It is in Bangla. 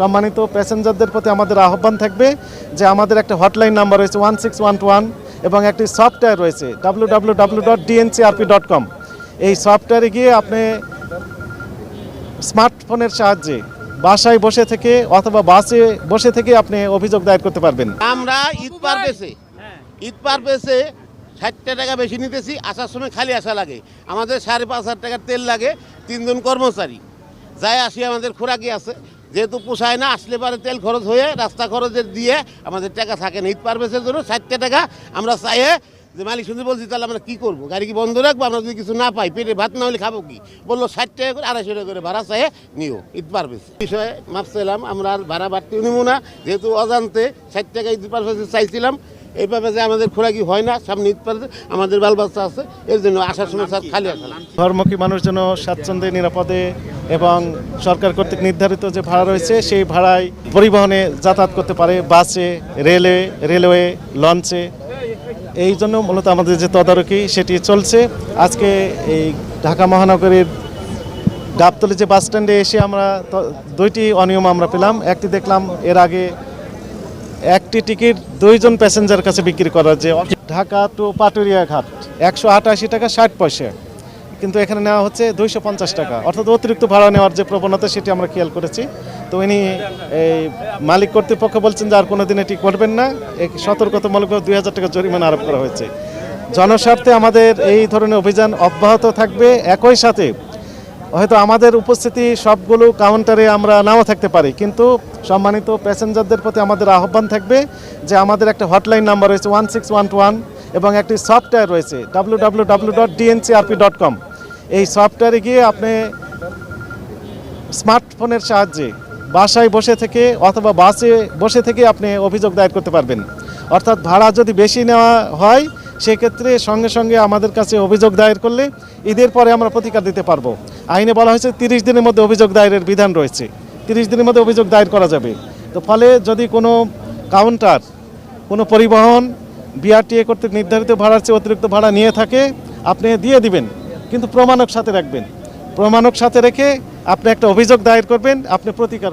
সম্মানিত প্যাসেঞ্জারদের প্রতি আমাদের আহ্বান থাকবে যে আমাদের একটা হটলাইন নাম্বার রয়েছে ওয়ান সিক্স ওয়ান ওয়ান এবং একটি সফটওয়্যার রয়েছে W W W dot DNCRP dot com এই সফটওয়্যারে গিয়ে আপনি স্মার্টফোনের সাহায্যে বাসায় বসে থেকে অথবা বাসে বসে থেকে আপনি অভিযোগ দায়ের করতে পারবেন। আমরা ঈদ পার পেছে ঈদ পার পেছে ষাটটা টাকা বেশি নিতেছি, আসার সময় খালি আসা লাগে। আমাদের সাড়ে পাঁচ হাজার টাকার তেল লাগে, তিনজন কর্মচারী। যাই আসি, আমাদের খোরাকি আছে। যেহেতু পোষায় না, আসলে পারে তেল খরচ হয়ে রাস্তা খরচের দিয়ে আমাদের টাকা থাকে না। ঈদ পারভেসের জন্য ষাটটা টাকা আমরা চাইয়ে যে মালিক শুনতে বলছি, তাহলে আমরা কী করব? গাড়ি কি বন্ধ রাখব? আমরা যদি কিছু না পাই, পেটে ভাত না হলে খাব কি? বলল, ষাট টাকা করে, আড়াইশো টাকা করে ভাড়া চাইয়ে নিও, ঈদ পার বিষয়ে মাপ চাইলাম, আমরা আর ভাড়া বাড়তেও নিব না। যেহেতু অজান্তে ষাট টাকা ঈদ পার চাইছিলাম এইভাবে যে আমাদের খোরাকি হয় না সামনে ঈদ পার আমাদের বাল বাচ্চা আছে, এর জন্য আসার সময় স্যার খালি আসলাম ধর্মমুখী মানুষ যেন স্বাচ্ছন্দ্যে, নিরাপদে এবং সরকার কর্তৃক নির্ধারিত যে ভাড়া রয়েছে, সেই ভাড়ায় পরিবহনে যাতায়াত করতে পারে, বাসে, রেলে, রেলওয়ে, লঞ্চে। এই জন্য মূলত আমাদের যে তদারকি, সেটি চলছে। আজকে এই ঢাকা মহানগরীর গাবতলি যে বাস স্ট্যান্ডে এসে আমরা দুইটি অনিয়ম আমরা পেলাম। একটি দেখলাম এর আগে একটি টিকিট দুইজন প্যাসেঞ্জার কাছে বিক্রি করা যে ঢাকা টু পাটুরিয়া ঘাট, একশো আটাশি টাকা ষাট পয়সা। কিন্তু এখানে নেওয়া হচ্ছে দুইশো পঞ্চাশ টাকা। অর্থাৎ অতিরিক্ত ভাড়া নেওয়ার যে প্রবণতা, সেটি আমরা খেয়াল করেছি। তো ইনি এই মালিক কর্তৃপক্ষ বলছেন যে আর কোনো দিন এটি করবেন না। সতর্কতামূলক দুই হাজার টাকা জরিমানা আরোপ করা হয়েছে। জনস্বার্থে আমাদের এই ধরনের অভিযান অব্যাহত থাকবে। একই সাথে হয়তো আমাদের উপস্থিতি সবগুলো কাউন্টারে আমরা নাও থাকতে পারি, কিন্তু সম্মানিত প্যাসেঞ্জারদের প্রতি আমাদের আহ্বান থাকবে যে আমাদের একটা হটলাইন নাম্বার রয়েছে ওয়ান সিক্স ওয়ান ওয়ান এবং একটি সফটওয়্যার রয়েছে W W W dot DNCRP dot com এই সফটওয়্যারে গিয়ে আপনি স্মার্টফোনের সাহায্যে বাসায় বসে থেকে অথবা বাসে বসে থেকে আপনি অভিযোগ দায়ের করতে পারবেন। অর্থাৎ ভাড়া যদি বেশি নেওয়া হয় সেক্ষেত্রে সঙ্গে সঙ্গে আমাদের কাছে অভিযোগ দায়ের করলে ঈদের পরে আমরা প্রতিকার দিতে পারব। আইনে বলা হয়েছে তিরিশ দিনের মধ্যে অভিযোগ দায়েরের বিধান রয়েছে। তিরিশ দিনের মধ্যে অভিযোগ দায়ের করা যাবে। তো ফলে যদি কোনো কাউন্টার, কোনো পরিবহন, বিআরটিএ কর্তৃক নির্ধারিত ভাড়ার চেয়ে অতিরিক্ত ভাড়া নিয়ে থাকে, আপনি দিয়ে দিবেন, কিন্তু প্রমাণক সাথে রাখবেন। প্রমাণক সাথে রেখে আপনি একটা অভিযোগ দায়ের করবেন, আপনি প্রতিকার